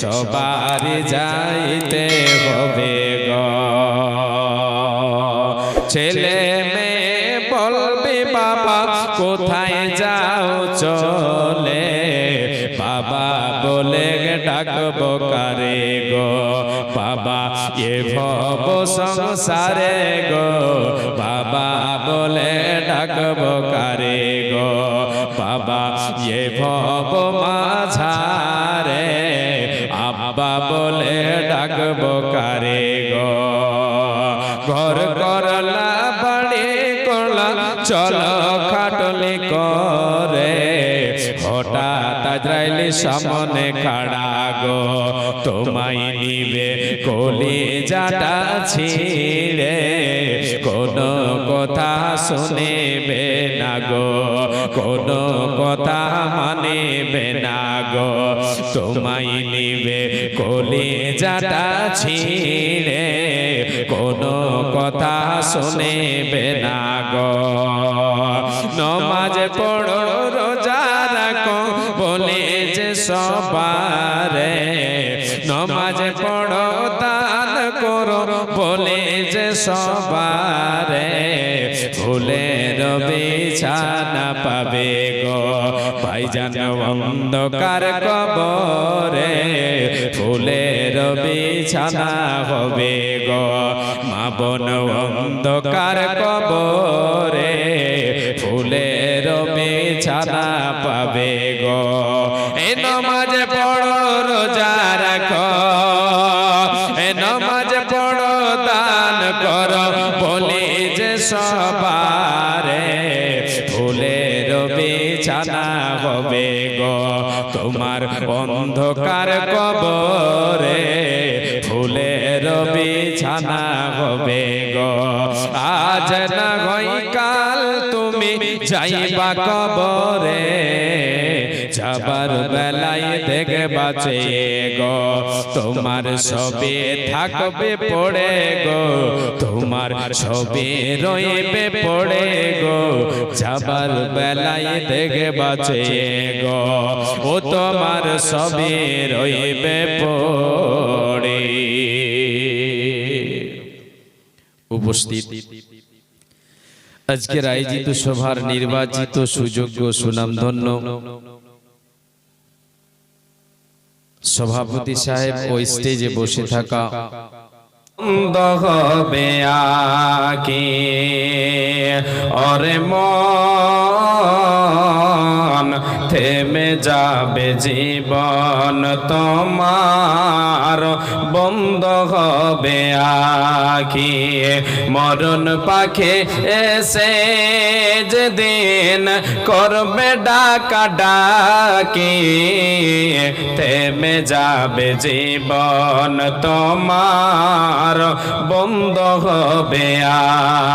সবার যাইতে হবে গ। ছেলে মেয়ে বলবে, বাবা, কোথায় যাও চলে? বাবা বলে, ডাকবো কারে গো? বাবা, এ ভব সংসারে গো? বাবা বলে, ডাকবো কারে গো? বাবা, এ ভব মাঝারে ঘর করলা, বাড়ি করলা, চলো খাটলি করে। হঠাৎ আজরাইলি সামনে খাড়া গো, তোমায় নিবে কলি যাটা ছিড়ে। কোন কথা শুনেবে না গো, কোন কথা মানিবে না গো। তোমায় নিবে কলি যাটা ছিড়ে। কথা শুনেবে না গো। নমাজ পড়ো, রোজা রাখো বলে যে সবারে। নমাজ পড়ো, দান করো বলে যে সবারে। ভুলের বিছানা পাবে গো ভাইজান অন্ধকার কবরে। ফুলের বিছানা হবে গো বোন অন্ধকার কবরে ফুলের বিছানা পাবে গো এ নমাজ পড়ো রোজা রাখো এ নমাজ পড়ো দান করো বলে যে সবারে ফুলের বিছানা হবে গো তোমার অন্ধকার কবরে গো। আজ না হই কাল তুমি যাইবা কবরে। যাবার বেলায় দেখে বাঁচে গো। তোমার সবে থাকবে পড়ে গো। তোমার সবে রইবে পড়ে গো। যাবার বেলায় দেখে বাঁচে গো। ও তোমার সবে রইবে পড়ে। উপস্থিত। আজকের আয়োজিত সভার নির্বাচিত সুযোগ্য সুনামধন্য সভাপতি সাহেব ওই স্টেজে বসে থাকা বন্ধ হবে আকি অরে মন থেমে যাবে জীবন তোমার। বন্ধ হবে আকি মরণ পাখে এসে যেদিন করবে ডাকা ডাকি। থেমে যাবে জীবন তোমার, বন্ধ হবে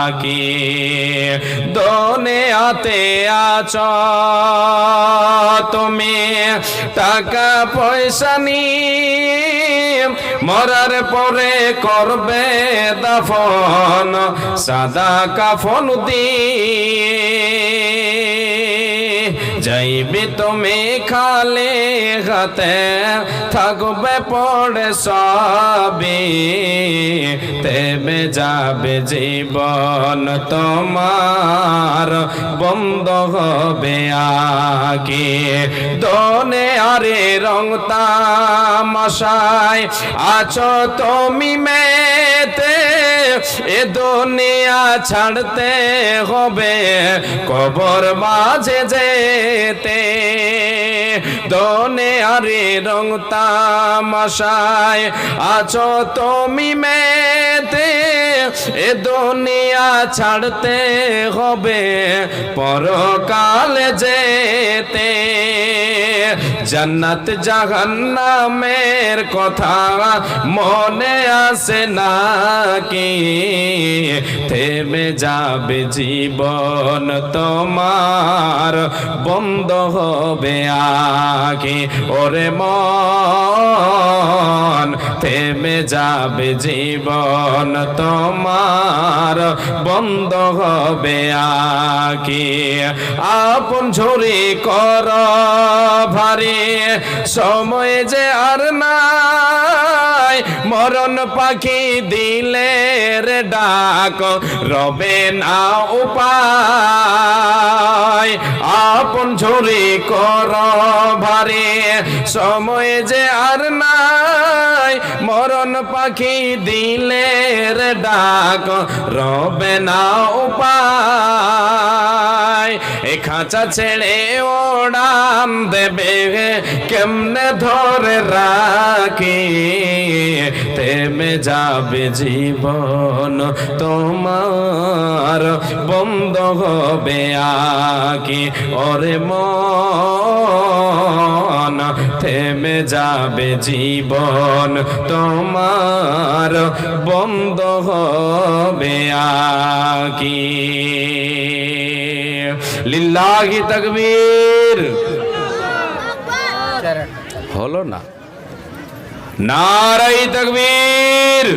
আকি দনে আতে আছ। তুমি টাকা পয়সা নি মরার পরে করবে দাফন, সাদা কাফন দিয়ে। যাইবি তুমি খালে হাতে, থাকবে পড়ে সবই তেবে যাবে জীবন তোমার, বন্ধ হবে আগে। দনে আরে রং তামাশায় আছো তুমি মেতে, এ দুনিয়া ছাড়তে হবে, কবর মাঝে যেতে। দনে আরে রং তামাশায় আছো তুমি মেতে, এ দুনিয়া ছাড়তে হবে, পরকালে যেতে। জান্নাত জাহান্নামের কথা মনে আসে নাকি? থেমে যাবে জীবন তোমার, বন্ধ হবে আগে ওরে মন, থেমে যাবে জীবন তোমার, বন্ধ হবে আকি। আপন ঝুরি কর ভারী, সময় যে আর নাই, মরণ পাখি দিলে রে ডাক, রবে না উপায়। আপন ঝুরি সময় যে আর নাই, মরণ পাখি দিলে রে ডাক, রবে না উপায়। এ খাঁচা ছেড়ে ওড়ান দেবে, কেমনে ধরে রাখি? থেমে যাবে জীবন তোমার, বন্ধ হবে আকি। ওরে মন থেমে যাবে জীবন তোমার বন্ধ হবে আকি। লিল্লাহি তাকবীর। হলো না? নারাই তাকবীর।